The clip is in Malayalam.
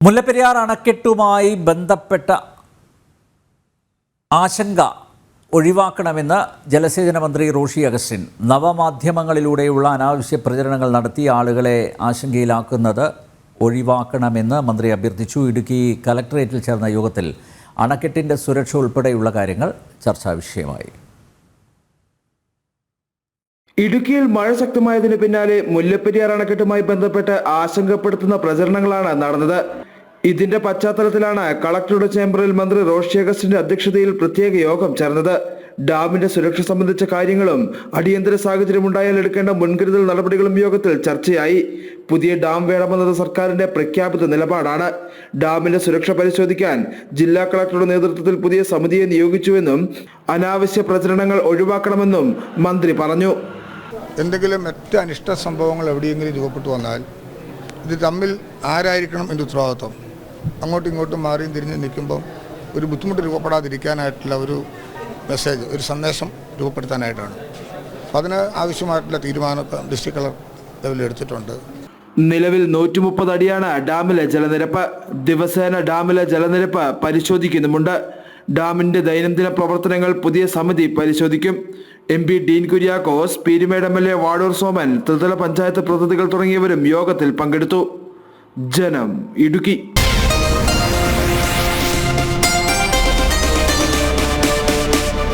മുല്ലപ്പെരിയാർ അണക്കെട്ടുമായി ബന്ധപ്പെട്ട ആശങ്ക ഒഴിവാക്കണമെന്ന് ജലസേചന മന്ത്രി റോഷി അഗസ്റ്റിൻ നവമാധ്യമങ്ങളിലൂടെയുള്ള അനാവശ്യ പ്രചരണങ്ങൾ നടത്തി ആളുകളെ ആശങ്കയിലാക്കുന്നത് ഒഴിവാക്കണമെന്ന് മന്ത്രി അഭ്യർത്ഥിച്ചു. ഇടുക്കി കലക്ടറേറ്റിൽ ചേർന്ന യോഗത്തിൽ അണക്കെട്ടിന്റെ സുരക്ഷ ഉൾപ്പെടെയുള്ള കാര്യങ്ങൾ ചർച്ചാ വിഷയമായി. ഇടുക്കിയിൽ മഴ ശക്തമായതിനു പിന്നാലെ മുല്ലപ്പെരിയാർ അണക്കെട്ടുമായി ബന്ധപ്പെട്ട് ആശങ്കപ്പെടുത്തുന്ന പ്രചരണങ്ങളാണ് നടന്നത്. ഇതിന്റെ പശ്ചാത്തലത്തിലാണ് കളക്ടറുടെ ചേംബറിൽ മന്ത്രി റോഷി അഗസ്റ്റിന്റെ അധ്യക്ഷതയിൽ പ്രത്യേക യോഗം ചേർന്നത്. ഡാമിന്റെ സുരക്ഷ സംബന്ധിച്ച കാര്യങ്ങളും അടിയന്തര സാഹചര്യം ഉണ്ടായാൽ എടുക്കേണ്ട മുൻകരുതൽ നടപടികളും യോഗത്തിൽ ചർച്ചയായി. പുതിയ ഡാം വേണമെന്നത് സർക്കാരിന്റെ പ്രഖ്യാപിത നിലപാടാണ്. ഡാമിന്റെ സുരക്ഷ പരിശോധിക്കാൻ ജില്ലാ കളക്ടറുടെ നേതൃത്വത്തിൽ പുതിയ സമിതിയെ നിയോഗിച്ചുവെന്നും അനാവശ്യ പ്രചരണങ്ങൾ ഒഴിവാക്കണമെന്നും മന്ത്രി പറഞ്ഞു. എന്തെങ്കിലും മറ്റ് അനിഷ്ട സംഭവങ്ങൾ എവിടെയെങ്കിലും രൂപപ്പെട്ടു വന്നാൽ ഇത് തമ്മിൽ ആരായിരിക്കണം എന്റെ ഉത്തരവാദിത്വം? അങ്ങോട്ടും ഇങ്ങോട്ടും മാറിയും തിരിഞ്ഞ് നിൽക്കുമ്പോൾ ഒരു ബുദ്ധിമുട്ട് രൂപപ്പെടാതിരിക്കാനായിട്ടുള്ള ഒരു മെസ്സേജ് ഒരു സന്ദേശം രൂപപ്പെടുത്താനായിട്ടാണ്. അപ്പം അതിന് ആവശ്യമായിട്ടുള്ള തീരുമാനം ഡിസ്ട്രിക്ട് കളർ ലെവലിൽ എടുത്തിട്ടുണ്ട്. നിലവിൽ നൂറ്റി മുപ്പത് അടിയാണ് ഡാമിലെ ജലനിരപ്പ്. ദിവസേന ഡാമിലെ ജലനിരപ്പ് പരിശോധിക്കുന്നുമുണ്ട്. ഡാമിന്റെ ദൈനംദിന പ്രവർത്തനങ്ങൾ പുതിയ സമിതി പരിശോധിക്കും. M P Dean Kuriakose Peermade M L A Vazhoor Soman ത്രിതല പഞ്ചായത്ത് പ്രതിനിധികൾ തുടങ്ങിയവരും യോഗത്തിൽ പങ്കെടുത്തു. ജനം ഇടുക്കി.